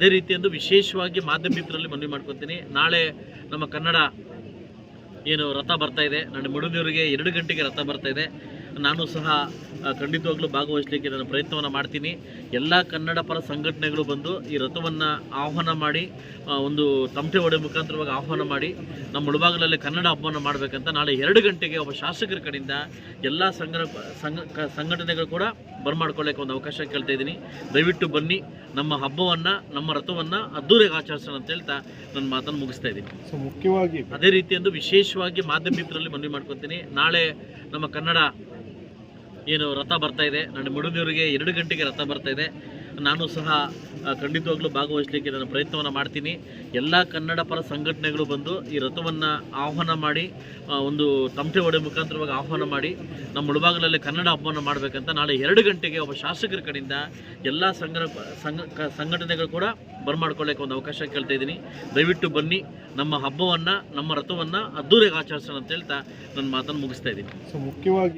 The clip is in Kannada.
ಅದೇ ರೀತಿಯೊಂದು ವಿಶೇಷವಾಗಿ ಮಾಧ್ಯಮ ಮಾಧ್ಯಮಿಕರಲ್ಲಿ ಮನವಿ ಮಾಡ್ಕೊತೀನಿ. ನಾಳೆ ನಮ್ಮ ಕನ್ನಡ ಏನು ರಥ ಬರ್ತಾ ಇದೆ. ನನ್ನ ಮುಡುದಿಯವರಿಗೆ ಎರಡು ಗಂಟೆಗೆ ರಥ ಬರ್ತಾ ಇದೆ. ನಾನು ಸಹ ಖಂಡಿತವಾಗ್ಲೂ ಭಾಗವಹಿಸಲಿಕ್ಕೆ ನಾನು ಪ್ರಯತ್ನವನ್ನು ಮಾಡ್ತೀನಿ. ಎಲ್ಲ ಕನ್ನಡ ಪರ ಸಂಘಟನೆಗಳು ಬಂದು ಈ ರಥವನ್ನು ಆಹ್ವಾನ ಮಾಡಿ ಒಂದು ತಮಟೆ ಒಡೆ ಮುಖಾಂತರವಾಗಿ ಆಹ್ವಾನ ಮಾಡಿ ನಮ್ಮ ಮುಳುಬಾಗಲಲ್ಲಿ ಕನ್ನಡ ಹಬ್ಬವನ್ನು ಮಾಡಬೇಕಂತ ನಾಳೆ ಎರಡು ಗಂಟೆಗೆ ಒಬ್ಬ ಶಾಸಕರ ಕಡೆಯಿಂದ ಎಲ್ಲ ಸಂಘ ಸಂಘ ಸಂಘಟನೆಗಳು ಕೂಡ ಬರ್ಮಾಡ್ಕೊಳ್ಳೋಕೆ ಒಂದು ಅವಕಾಶ ಕೇಳ್ತಾ ಇದ್ದೀನಿ. ದಯವಿಟ್ಟು ಬನ್ನಿ ನಮ್ಮ ಹಬ್ಬವನ್ನು ನಮ್ಮ ರಥವನ್ನು ಅದ್ದೂರಿಯಾಗಿ ಆಚರಿಸೋಣ ಅಂತ ಹೇಳ್ತಾ ನನ್ನ ಮಾತನ್ನು ಮುಗಿಸ್ತಾ ಇದ್ದೀನಿ. ಸೊ ಮುಖ್ಯವಾಗಿ ಅದೇ ರೀತಿಯೊಂದು ವಿಶೇಷವಾಗಿ ಮಾಧ್ಯಮಿಕರಲ್ಲಿ ಮನವಿ ಮಾಡ್ಕೊತೀನಿ. ನಾಳೆ ನಮ್ಮ ಕನ್ನಡ ಏನು ರಥ ಬರ್ತಾ ಇದೆ. ನನ್ನ ಮುಡುದಿಯವರಿಗೆ ಎರಡು ಗಂಟೆಗೆ ರಥ ಬರ್ತಾ ಇದೆ. ನಾನು ಸಹ ಖಂಡಿತವಾಗ್ಲೂ ಭಾಗವಹಿಸಲಿಕ್ಕೆ ನಾನು ಪ್ರಯತ್ನವನ್ನು ಮಾಡ್ತೀನಿ. ಎಲ್ಲ ಕನ್ನಡ ಪರ ಸಂಘಟನೆಗಳು ಬಂದು ಈ ರಥವನ್ನು ಆಹ್ವಾನ ಮಾಡಿ ಒಂದು ತಮಟೆ ಒಡೆ ಮುಖಾಂತರವಾಗಿ ಆಹ್ವಾನ ಮಾಡಿ, ನಮ್ಮ ಮುಳುಬಾಗಲಲ್ಲಿ ಕನ್ನಡ ಹಬ್ಬವನ್ನು ಮಾಡಬೇಕಂತ ನಾಳೆ ಎರಡು ಗಂಟೆಗೆ ಒಬ್ಬ ಶಾಸಕರ ಕಡೆಯಿಂದ ಎಲ್ಲ ಸಂಘ ಸಂಘ ಸಂಘಟನೆಗಳು ಕೂಡ ಬರ್ಮಾಡ್ಕೊಳ್ಳೋಕೆ ಒಂದು ಅವಕಾಶ ಕೇಳ್ತಾ ಇದ್ದೀನಿ. ದಯವಿಟ್ಟು ಬನ್ನಿ, ನಮ್ಮ ಹಬ್ಬವನ್ನು, ನಮ್ಮ ರಥವನ್ನು ಅದ್ದೂರಿಯಾಗಿ ಆಚರಿಸೋಣ ಅಂತ ಹೇಳ್ತಾ ನನ್ನ ಮಾತನ್ನು ಮುಗಿಸ್ತಾ ಇದ್ದೀನಿ. ಸೊ ಮುಖ್ಯವಾಗಿ